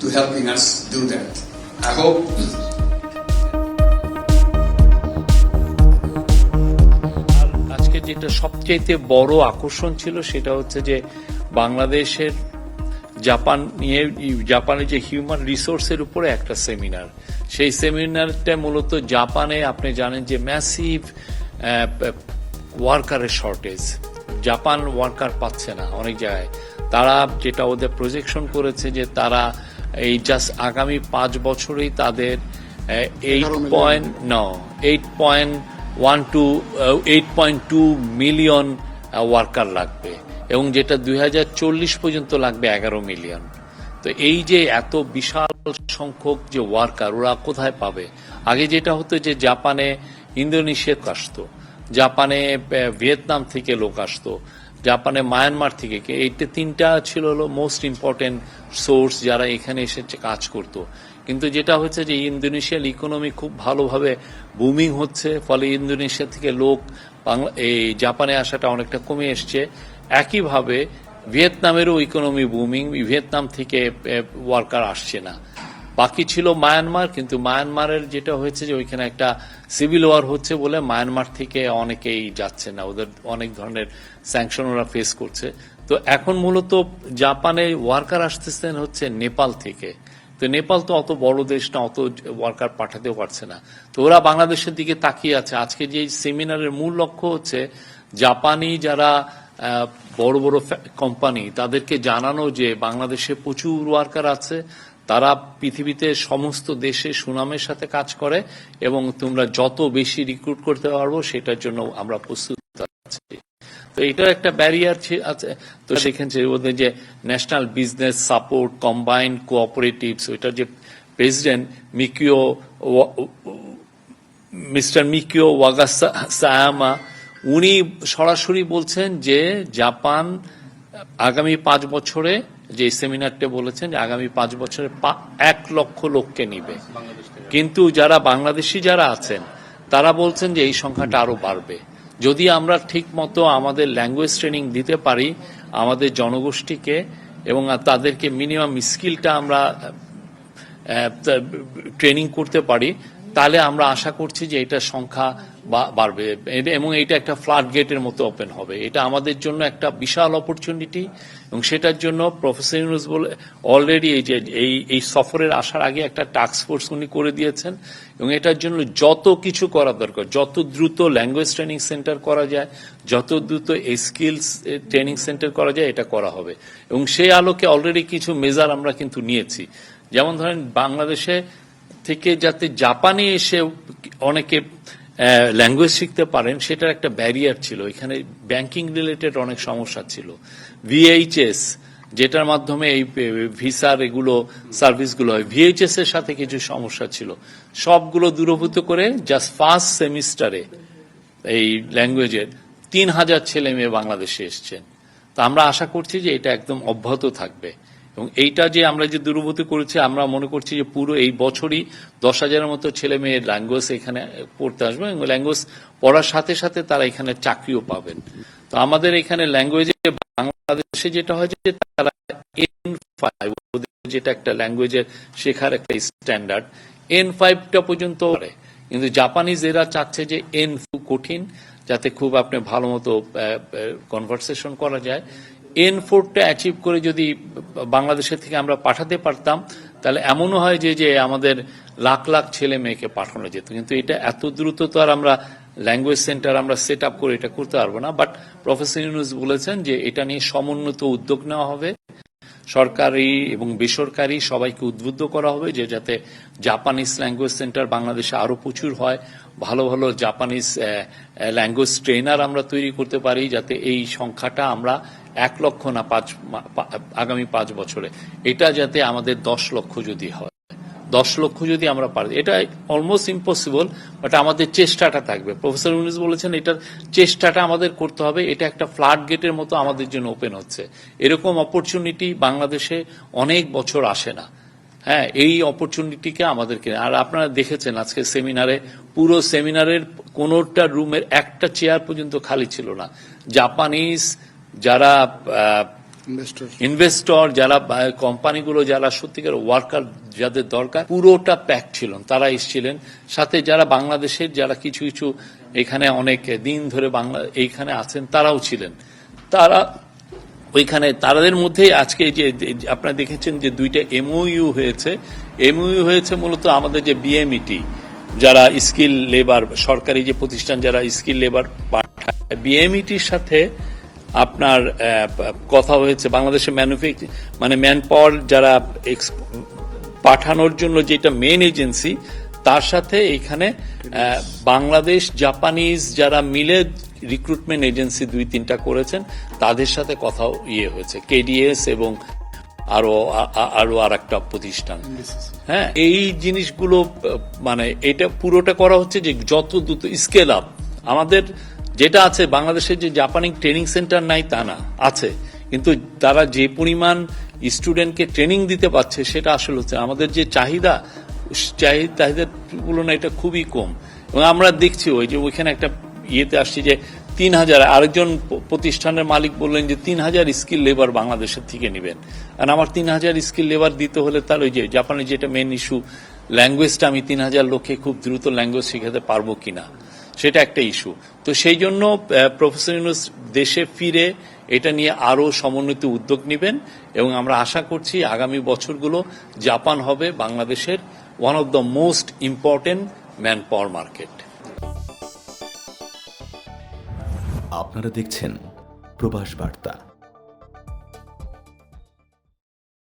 to helping us do that. I hope আজকে যেটা সবচাইতে বড় আকর্ষণ ছিল সেটা হচ্ছে যে বাংলাদেশের জাপান নিয়ে, জাপানের যে হিউম্যান রিসোর্সের উপরে একটা সেমিনার সেই সেমিনারটা মূলত জাপানে আপনি জানেন যে ম্যাসিভ ওয়ার্কারের শর্টেজ জাপান ওয়ার্কার পাচ্ছে না অনেক জায়গায়। তারা যেটা ওদের প্রজেকশন করেছে যে তারা এই জাস্ট আগামী পাঁচ বছরেই তাদের এইট পয়েন্ট ন eight point one to eight point two million worker লাগবে। এবং যেটা দুই হাজার চল্লিশ পর্যন্ত লাগবে এগারো মিলিয়ন। তো এই যে এত বিশাল সংখ্যক যে ওয়ার্কার ওরা কোথায় পাবে? আগে যেটা হতো যে জাপানে ইন্দোনেশিয়া আসতো জাপানে ভিয়েতনাম থেকে লোক আসতো জাপানে মায়ানমার থেকে এইটা তিনটা ছিল হলো মোস্ট ইম্পর্টেন্ট সোর্স যারা এখানে এসে কাজ করতো। কিন্তু যেটা হচ্ছে যে ইন্দোনেশিয়ার ইকোনমি খুব ভালোভাবে বুমিং হচ্ছে, ফলে ইন্দোনেশিয়া থেকে লোক বাংলা, এই জাপানে আসাটা অনেকটা কমে এসছে। একইভাবে ভিয়েতনামেরও ইকোনমি বুমিং ভিয়েতনাম থেকে ওয়ার্কার আসছে না। বাকি ছিল মায়ানমার, কিন্তু মায়ানমারের যেটা হয়েছে যে ওইখানে একটা সিভিল ওয়ার হচ্ছে বলে মায়ানমার থেকে অনেকেই যাচ্ছে না। ওদের অনেক ধরনের স্যাংশন ওরা ফেস করছে। তো এখন মূলত জাপানে ওয়ার্কার আসতেছেন হচ্ছে নেপাল থেকে। তো নেপাল তো অত বড় দেশ না, অত ওয়ার্কার পাঠাতেও পারছে না। তো ওরা বাংলাদেশের দিকে তাকিয়ে আছে। আজকে যে সেমিনারের মূল লক্ষ্য হচ্ছে জাপানি যারা বড় বড় কোম্পানি তাদেরকে জানানো যে বাংলাদেশে প্রচুর ওয়ার্কার আছে। তারা পৃথিবীতে সমস্ত দেশে সুনামের সাথে কাজ করে এবং তোমরা যত বেশি রিক্রুট করতে পারব, সেটার জন্য আমরা প্রস্তুত তো এটার একটা ব্যারিয়ার আছে। তো সেখানে যে National Business Support Combined Cooperatives ওইটার যে president Mikio Mister Mikio Wagasayama উনি সরাসরি বলছেন যে জাপান আগামী পাঁচ বছরে যে সেমিনারটা বলেছেন যে আগামী পাঁচ বছরে এক লক্ষ লোককে নিবে। কিন্তু যারা বাংলাদেশি যারা আছেন তারা বলছেন যে এই সংখ্যাটা আরও বাড়বে। যদি আমরা ঠিক মতো আমাদের ল্যাঙ্গুয়েজ ট্রেনিং দিতে পারি আমাদের জনগোষ্ঠীকে এবং তাদেরকে মিনিমাম স্কিলটা আমরা ট্রেনিং করতে পারি তাহলে আমরা আশা করছি যে এটার সংখ্যা বাড়বে। এবং এটা একটা ফ্লাড গেটের মতো ওপেন হবে। এটা আমাদের জন্য একটা বিশাল অপরচুনিটি এবং সেটার জন্য প্রফেসর ইউনুস বলে অলরেডি এই যে, এই এই সফরের আসার আগে একটা টাস্ক ফোর্স উনি করে দিয়েছেন এবং এটার জন্য যত কিছু করা দরকার, যত দ্রুত ল্যাঙ্গুয়েজ ট্রেনিং সেন্টার করা যায়, যত দ্রুত এই স্কিলস ট্রেনিং সেন্টার করা যায়, এটা করা হবে। এবং সেই আলোকে অলরেডি কিছু মেজার আমরা কিন্তু নিয়েছি। যেমন ধরেন বাংলাদেশে থেকে যাতে জাপানে এসে অনেকে ল্যাঙ্গুয়েজ শিখতে পারেন, সেটার একটা ব্যারিয়ার ছিল। এখানে ব্যাংকিং রিলেটেড অনেক সমস্যা ছিল। ভিএইচএস যেটার মাধ্যমে এই ভিসার এগুলো সার্ভিসগুলো হয়। ভিএইচএস এর সাথে কিছু সমস্যা ছিল। সবগুলো দূরভূত করে জাস্ট ফার্স্ট সেমিস্টারে এই ল্যাঙ্গুয়েজের তিন হাজার ছেলে মেয়ে বাংলাদেশে এসছেন। তা আমরা আশা করছি যে এটা একদম অব্যাহত থাকবে। এবং এইটা যে আমরা যে দূরভূতি করেছি, আমরা মনে করছি যে পুরো এই বছরই দশ হাজারের মতো ছেলে মেয়ে ল্যাঙ্গুয়েজ এখানে পড়তে আসবে এবং ল্যাঙ্গুয়েজ পড়ার সাথে সাথে তারা এখানে চাকরিও পাবেন। তো আমাদের এখানে ল্যাঙ্গুয়েজে বাংলাদেশে যেটা হয় যে তারা এন ফাইভ যেটা একটা ল্যাঙ্গুয়েজের শেখার একটা স্ট্যান্ডার্ড এন ফাইভটা পর্যন্ত কিন্তু জাপানিজ এরা চাচ্ছে যে এন কঠিন, যাতে খুব আপনি ভালো মতো কনভারসেশন করা যায়। এন ফোরটা অ্যাচিভ করে যদি বাংলাদেশের থেকে আমরা পাঠাতে পারতাম, তাহলে এমনও হয় যে যে আমাদের লাখ লাখ ছেলে মেয়েকে পাঠানো যেত। কিন্তু এটা এত দ্রুত তো আর আমরা ল্যাঙ্গুয়েজ সেন্টার আমরা সেট আপ করে এটা করতে পারব না। বাট প্রফেসর ইউনুস বলেছেন যে, এটা নিয়ে সমুন্নত উদ্যোগ নেওয়া হবে। সরকারি এবং বেসরকারি সবাইকে উদ্বুদ্ধ করা হবে যে যাতে জাপানিজ ল্যাঙ্গুয়েজ সেন্টার বাংলাদেশে আরও প্রচুর হয়। ভালো ভালো জাপানিজ ল্যাঙ্গুয়েজ ট্রেনার আমরা তৈরি করতে পারি যাতে এই সংখ্যাটা আমরা এক লক্ষ না পাঁচ আগামী পাঁচ বছরে। এটা যাতে আমাদের দশ লক্ষ যদি হয়। দশ লক্ষ যদি আমরা পারি, এটা অলমোস্ট ইম্পসিবল বাট আমাদের চেষ্টাটা থাকবে। প্রফেসর ইউনুস বলেছেন, এটার চেষ্টাটা আমাদের করতে হবে, এটা একটা ফ্লাড গেটের মতো আমাদের জন্য ওপেন হচ্ছে। এরকম অপরচুনিটি বাংলাদেশে অনেক বছর আসে না। হ্যাঁ এই অপরচুনিটিকে আমাদেরকে, আর আপনারা দেখেছেন আজকে সেমিনারে, পুরো সেমিনারের কোনোটা রুমের একটা চেয়ার পর্যন্ত খালি ছিল না। জাপানিজ যারা ইনভেস্টর যারা কোম্পানিগুলো যারা সত্যিকার ওয়ার্কার যাদের দরকার, পুরোটা প্যাক ছিলেন তারা এসেছিলেন। সাথে যারা বাংলাদেশের, যারা কিছু কিছু এখানে অনেক দিন ধরে বাংলা, এইখানে আছেন, তারাও ছিলেন। তারা ওইখানে তাদের মধ্যেই আজকে যে আপনারা দেখেছেন যে দুইটা এমওইউ হয়েছে। এমওইউ হয়েছে মূলত আমাদের যে বিএমইটি যারা স্কিল লেবার সরকারি যে প্রতিষ্ঠান যারা স্কিল লেবার পাঠায় বিএমইটির সাথে আপনার কথা হয়েছে বাংলাদেশের ম্যানুফ্যাকচার মানে ম্যান পাওয়ার যারা পাঠানোর জন্য যেটা মেন এজেন্সি তার সাথে এখানে বাংলাদেশ জাপানিজ যারা মিলে রিক্রুটমেন্ট এজেন্সি দুই তিনটা করেছেন তাদের সাথে কথা ইয়ে হয়েছে। কেডিএস এবং আরও আরও আর একটা প্রতিষ্ঠান। হ্যাঁ এই জিনিসগুলো মানে এটা পুরোটা করা হচ্ছে যে যত দ্রুত স্কেল আপ আমাদের যেটা আছে, বাংলাদেশের যে জাপানি ট্রেনিং সেন্টার নাই তা না, আছে। কিন্তু তারা যে পরিমাণ স্টুডেন্টকে ট্রেনিং দিতে পারছে, সেটা আসলে হচ্ছে আমাদের যে চাহিদা, চাহি- চাহিদার তুলনায় এটা খুবই কম। এবং আমরা দেখছি ওই যে ওইখানে একটা ইয়েতে আসছি যে তিন হাজার, আরেকজন প্রতিষ্ঠানের মালিক বললেন যে তিন হাজার স্কিল লেবার বাংলাদেশের থেকে নেবেন। আর আমার তিন হাজার স্কিল লেবার দিতে হলে তার ওই যে জাপানের যেটা মেন ইস্যু ল্যাঙ্গুয়েজটা আমি তিন হাজার লোককে খুব দ্রুত ল্যাঙ্গুয়েজ শেখাতে পারব কিনা। সেটা একটা ইস্যু। তো সেই জন্য প্রফেসর ইউনুস দেশে ফিরে এটা নিয়ে আরও সমন্বিত উদ্যোগ নেবেন এবং আমরা আশা করছি আগামী বছরগুলো জাপান হবে বাংলাদেশের one of the most important manpower market আপনারা দেখছেন প্রবাস বার্তা।